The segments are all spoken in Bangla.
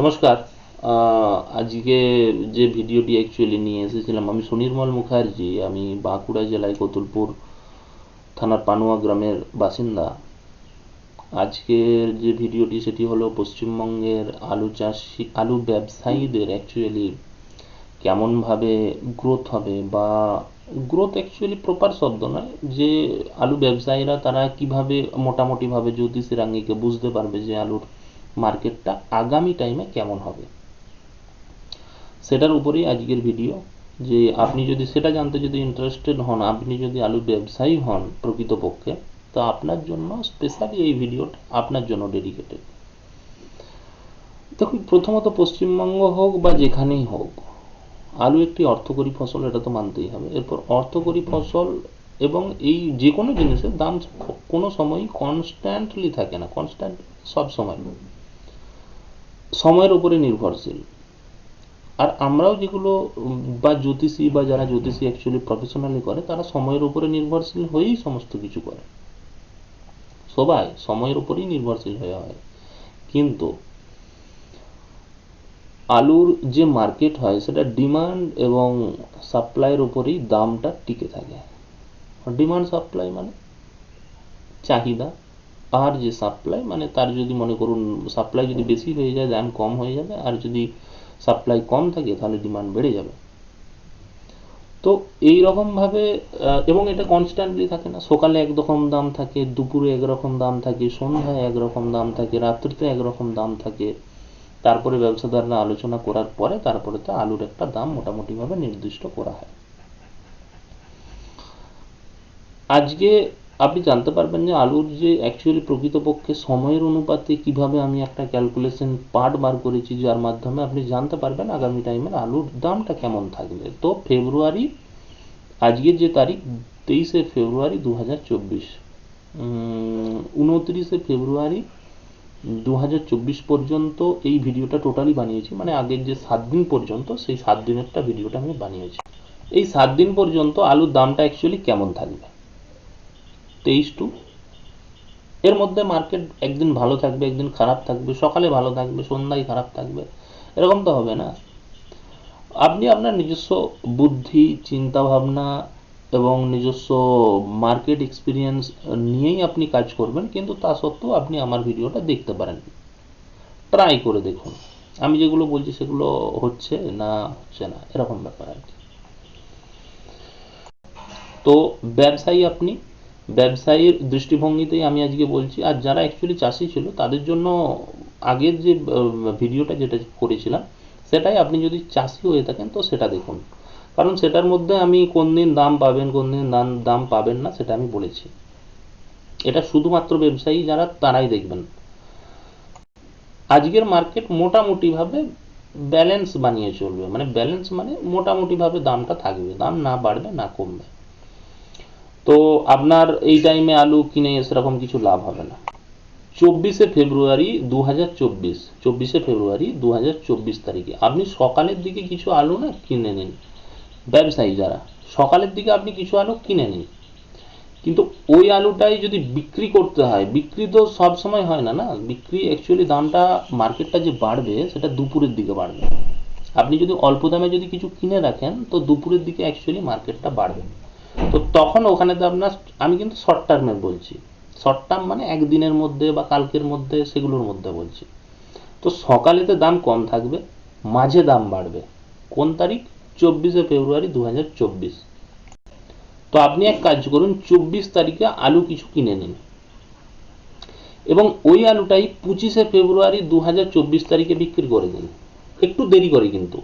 নমস্কার। আজকে যে ভিডিওটি অ্যাকচুয়ালি নিয়ে এসেছিলাম, আমি সুনির্মল মুখার্জি, আমি বাঁকুড়া জেলায় কতুলপুর থানার পানুয়া গ্রামের বাসিন্দা। আজকের যে ভিডিওটি, সেটি হলো পশ্চিমবঙ্গের আলু চাষি, আলু ব্যবসায়ীদের অ্যাকচুয়ালি কেমনভাবে গ্রোথ হবে বা গ্রোথ অ্যাকচুয়ালি প্রপার শব্দ নয়, যে আলু ব্যবসায়ীরা তারা কীভাবে মোটামুটিভাবে জ্যোতিষের আঙ্গিকে বুঝতে পারবে যে আলুর মার্কেটটা আগামী টাইমে কেমন হবে? সেটার উপরেই আজকের ভিডিও যে আপনি যদি সেটা জানতে যদি ইন্টারেস্টেড হন, আপনি যদি আলু ব্যবসায়ী হন প্রকৃতপক্ষে, তো আপনার জন্য স্পেশালি এই ভিডিওটা আপনার জন্য ডেডিকেটেড দেখুন, প্রথমত পশ্চিমবঙ্গ হোক বা যেখানেই হোক, আলু একটি অর্থকরী ফসল, এটা তো মানতেই হবে। এরপর অর্থকরী ফসল এবং এই যে কোনো জিনিসের দাম কোনো সময়ই কনস্ট্যান্টলি থাকে না কনস্ট্যান্ট সব সময়। সময়ের উপরে নির্ভরশীল। আর আমরাও যেগুলো বা জ্যোতিষী বা যারা জ্যোতিষী অ্যাকচুয়ালি প্রফেশনালি করে, তারা সময়ের উপরে নির্ভরশীল হয়েই সমস্ত কিছু করে। সবাই সময়ের উপরেই নির্ভরশীল হয়ে হয়। কিন্তু আলুর যে মার্কেট হয়, সেটা ডিমান্ড এবং সাপ্লাইয়ের উপরেই দামটা টিকে থাকে। ডিমান্ড সাপ্লাই মানে চাহিদা। আর যে সাপ্লাই মানে তার যদি মনে করুন সাপ্লাই যদি বেশি হয়ে যায় দাম কম হয়ে যাবে, আর যদি সাপ্লাই কম থাকে, তাহলে ডিমান্ড বেড়ে যাবে। তো এই ভাবে এবং এটা কনস্ট্যান্টলি থাকে না। সকালে একরকম দাম থাকে, দুপুরে একরকম দাম থাকে, সন্ধ্যায় একরকম দাম থাকে, রাত্রিতে একরকম দাম থাকে। তারপরে ব্যবসাদাররা আলোচনা করার পরে, তারপরে তো আলুর একটা দাম মোটামুটিভাবে নির্দিষ্ট করা হয়। আজকে আপনি জানতে পারবেন যে আলুর যে অ্যাকচুয়ালি প্রকৃতপক্ষে সময়ের অনুপাতে কীভাবে আমি একটা ক্যালকুলেশন পার্ট বার করেছি, যার মাধ্যমে আপনি জানতে পারবেন আগামী টাইমের আলুর দামটা কেমন থাকবে। তো ফেব্রুয়ারি আজকের যে তারিখ, তেইশে ফেব্রুয়ারি দু হাজার চব্বিশ উনত্রিশে ফেব্রুয়ারি দু হাজার চব্বিশ পর্যন্ত এই ভিডিওটা টোটালি বানিয়েছি। মানে আগের যে সাত দিন পর্যন্ত, সেই সাত দিনেরটা ভিডিওটা আমি বানিয়েছি। এই সাত দিন পর্যন্ত আলুর দামটা অ্যাকচুয়ালি কেমন থাকবে? তেইশ টু। এর মধ্যে মার্কেট একদিন ভালো থাকবে, একদিন খারাপ থাকবে, সকালে ভালো থাকবে, সন্ধ্যায় খারাপ থাকবে, এরকম তো হবে না। আপনি আপনার নিজস্ব বুদ্ধি চিন্তা ভাবনা এবং নিজস্ব মার্কেট এক্সপিরিয়েন্স নিয়েই আপনি কাজ করবেন, কিন্তু তা সত্ত্বেও আপনি আমার ভিডিওটা দেখতে পারেন। ট্রাই করে দেখুন। আমি যেগুলো বলছি সেগুলো হচ্ছে না হচ্ছে না, এরকম ব্যাপার আর কি। তো ব্যবসায়ী আপনি ব্যবসায়ীর দৃষ্টিভঙ্গিতেই আমি আজকে বলছি, আর যারা অ্যাকচুয়ালি চাষি ছিল, তাদের জন্য আগের যে ভিডিওটা যেটা করেছিলাম, সেটাই আপনি যদি চাষি হয়ে থাকেন, তো সেটা দেখুন। কারণ সেটার মধ্যে আমি কোন দিন দাম পাবেন, কোন দিন দাম দাম পাবেন না, সেটা আমি বলেছি। এটা শুধুমাত্র ব্যবসায়ী যারা, তারাই দেখবেন। আজকের মার্কেট মোটামুটিভাবে ব্যালেন্স বানিয়ে চলবে। মানে ব্যালেন্স মানে মোটামুটিভাবে দামটা থাকবে। দাম না বাড়বে, না কমবে। তো আপনার এই টাইমে আলু কিনে সেরকম কিছু লাভ হবে না। চব্বিশে ফেব্রুয়ারি দু হাজার চব্বিশ, চব্বিশে ফেব্রুয়ারি দু হাজার চব্বিশ তারিখে। আপনি সকালের দিকে কিছু আলু না কিনে নিন। ব্যবসায়ী যারা, সকালের দিকে আপনি কিছু আলু কিনে নিন। কিন্তু ওই আলুটাই যদি বিক্রি করতে হয়, বিক্রি তো সব সময় হয় না না? বিক্রি অ্যাকচুয়ালি দামটা মার্কেটটা যে বাড়বে, সেটা দুপুরের দিকে বাড়বে। আপনি যদি অল্প দামে যদি কিছু কিনে রাখেন, তো দুপুরের দিকে অ্যাকচুয়ালি মার্কেটটা বাড়বে। তো তখন ওখানে তো আপনার, আমি কিন্তু শর্ট টার্মের বলছি। শর্ট টার্ম মানে একদিনের মধ্যে বা কালকের মধ্যে সেগুলোর মধ্যে বলছি। তো সকালেতে দাম কম থাকবে, মাঝে দাম বাড়বে। কোন তারিখ? চব্বিশে ফেব্রুয়ারি দু হাজার চব্বিশ। তো আপনি এক কাজ করুন, চব্বিশ তারিখে আলু কিছু কিনে নিন। এবং ওই আলুটাই পঁচিশে ফেব্রুয়ারি দু তারিখে বিক্রি করে দিন। একটু দেরি করে কিন্তু।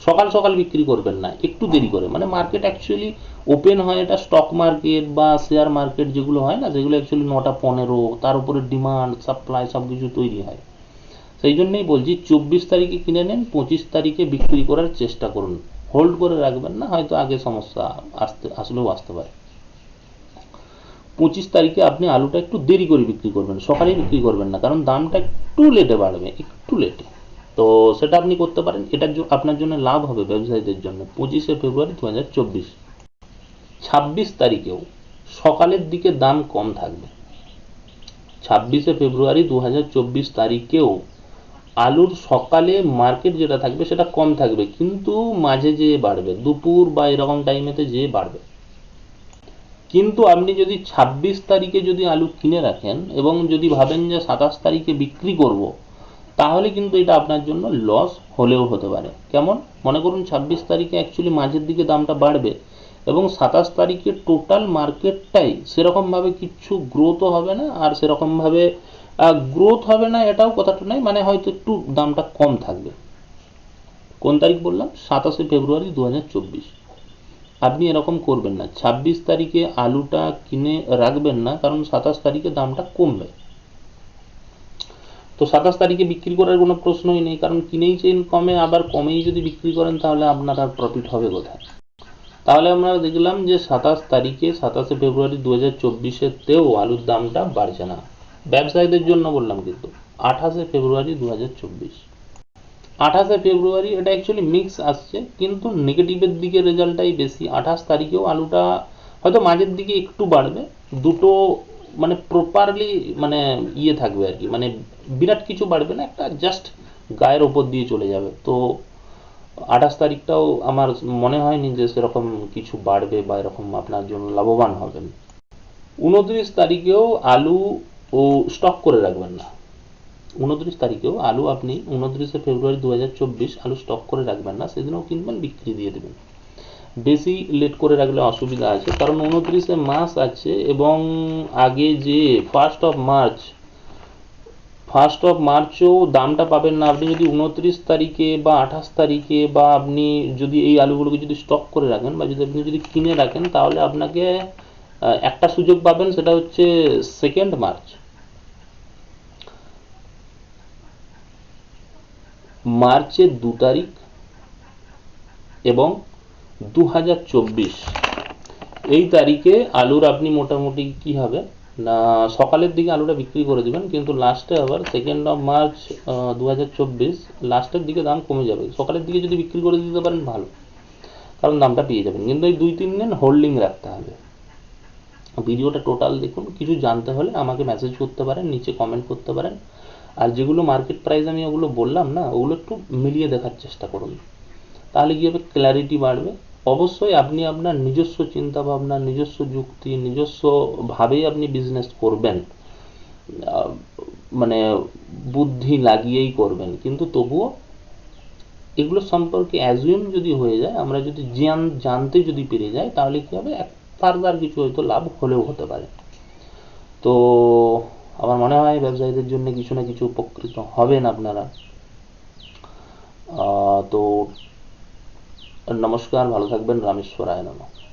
সকাল সকাল বিক্রি করবেন না, একটু দেরি করে। মানে মার্কেট অ্যাকচুয়ালি ওপেন হয় এটা স্টক মার্কেট বা শেয়ার মার্কেট যেগুলো হয় না সেগুলো অ্যাকচুয়ালি নটা পনেরো, তার উপরে ডিমান্ড সাপ্লাই সব কিছু তৈরি হয়। সেই জন্যই বলছি, চব্বিশ তারিখে কিনে নেন, পঁচিশ তারিখে বিক্রি করার চেষ্টা করুন। হোল্ড করে রাখবেন না, হয়তো আগে সমস্যা আসতে, আসলেও আসতে পারে। পঁচিশ তারিখে আপনি আলুটা একটু দেরি করে বিক্রি করবেন, সকালেই বিক্রি করবেন না, কারণ দামটা একটু লেটে বাড়বে, একটু লেটে তো সেটা আপনি করতে পারেন। এটার জন্য আপনার জন্য লাভ হবে ব্যবসায়ীদের জন্য পঁচিশে ফেব্রুয়ারি দু হাজার চব্বিশ। ছাব্বিশ তারিখেও সকালের দিকে দাম কম থাকবে। ছাব্বিশে ফেব্রুয়ারি দু হাজার চব্বিশ তারিখেও আলুর সকালে মার্কেট যেটা থাকবে সেটা কম থাকবে, কিন্তু মাঝে যেয়ে বাড়বে, দুপুর বা এরকম টাইমেতে যেয়ে বাড়বে। কিন্তু আপনি যদি ছাব্বিশ তারিখে যদি আলু কিনে রাখেন এবং যদি ভাবেন যে সাতাশ তারিখে বিক্রি করব তাহলে কিন্তু এটা আপনার জন্য লস হলেও হতে পারে। কেমন? মনে করুন ছাব্বিশ তারিখে অ্যাকচুয়ালি মাঝের দিকে দামটা বাড়বে এবং সাতাশ তারিখে টোটাল মার্কেটটাই সেরকমভাবে কিচ্ছু গ্রোথও হবে না আর সেরকমভাবে গ্রোথ হবে না এটাও কথাটা নয় মানে হয়তো একটু দামটা কম থাকবে। কোন তারিখ বললাম? সাতাশে ফেব্রুয়ারি দু হাজার চব্বিশ। আপনি এরকম করবেন না। ছাব্বিশ তারিখে আলুটা কিনে রাখবেন না, কারণ সাতাশ তারিখে দামটা কমবে। তো সাতাশ তারিখে বিক্রি করার কোনো প্রশ্নই নেই, কারণ কিনেই চেন কমে আবার কমেই যদি বিক্রি করেন, তাহলে আপনার আর প্রফিট হবে কোথায়? তাহলে আমরা দেখলাম যে সাতাশ তারিখে, সাতাশে ফেব্রুয়ারি দু হাজার চব্বিশেতেও আলুর দামটা বাড়ছে না। ব্যবসায়ীদের জন্য বললাম কিন্তু, আঠাশে ফেব্রুয়ারি দু হাজার চব্বিশ। আঠাশে ফেব্রুয়ারি এটা অ্যাকচুয়ালি মিক্স আসছে, কিন্তু নেগেটিভের দিকে রেজাল্টটাই বেশি। আঠাশ তারিখেও আলুটা হয়তো মাঝের দিকে একটু বাড়বে, দুটো মানে প্রপারলি মানে ইয়ে থাকবে আর কি। মানে বিরাট কিছু বাড়বে না, একটা জাস্ট গায়ের ওপর দিয়ে চলে যাবে। তো আঠাশ তারিখটাও আমার মনে হয়নি যে সেরকম কিছু বাড়বে বা এরকম আপনার জন্য লাভবান হবেন। উনত্রিশ তারিখেও আলু ও স্টক করে রাখবেন না। উনত্রিশ তারিখেও আলু আপনি উনত্রিশে ফেব্রুয়ারি দু হাজার চব্বিশ আলু স্টক করে রাখবেন না, সেদিনও কিনবেন, বিক্রি দিয়ে দেবেন। বেশি লেট করে রাখলে অসুবিধা আছে। কারণ উনত্রিশে মাস আছে এবং আগে যে first of March first of মার্চেও দামটা পাবেন না। আপনি যদি উনত্রিশ তারিখে বা আঠাশ তারিখে বা আপনি যদি এই আলুগুলোকে যদি স্টক করে রাখেন বা যদি আপনি যদি কিনে রাখেন, তাহলে আপনাকে একটা সুযোগ পাবেন, সেটা হচ্ছে সেকেন্ড মার্চ মার্চের দু তারিখ এবং দু হাজার চব্বিশ। এই তারিখে আলুর আপনি মোটামুটি কি হবে? না, সকালের দিকে আলুটা বিক্রি করে দিবেন, কিন্তু লাস্টে আবার সেকেন্ড অফ মার্চ দু হাজার চব্বিশ, লাস্টের দিকে দাম কমে যাবে। সকালের দিকে যদি বিক্রি করে দিতে পারেন, ভালো। কারণ দামটা পেয়ে যাবেন। কিন্তু এই দুই তিন দিন হোল্ডিং রাখতে হবে। ভিডিওটা টোটাল দেখুন। কিছু জানতে হলে আমাকে মেসেজ করতে পারেন, নিচে কমেন্ট করতে পারেন। আর যেগুলো মার্কেট প্রাইস আমি ওগুলো বললাম না, ওগুলো একটু মিলিয়ে দেখার চেষ্টা করুন। তাহলে কি হবে ক্ল্যারিটি বাড়বে। অবশ্যই আপনি আপনার নিজস্ব চিন্তা ভাবনা নিজস্ব যুক্তি, নিজস্ব ভাবেই আপনি বিজনেস করবেন। মানে বুদ্ধি লাগিয়েই করবেন। কিন্তু তবুও এগুলো সম্পর্কে অ্যাজিউম যদি হয়ে যায়, আমরা যদি জ্ঞান জানতে যদি পেরে যাই, তাহলে কি হবে? এক ফার্দার কিছু হয়তো লাভ হলেও হতে পারে। তো আমার মনে হয় ব্যবসায়ীদের জন্য কিছু না কিছু উপকৃত হবেন আপনারা। তো নমস্কার ভালো থাকবেন রামেশ্বরায় নমঃ।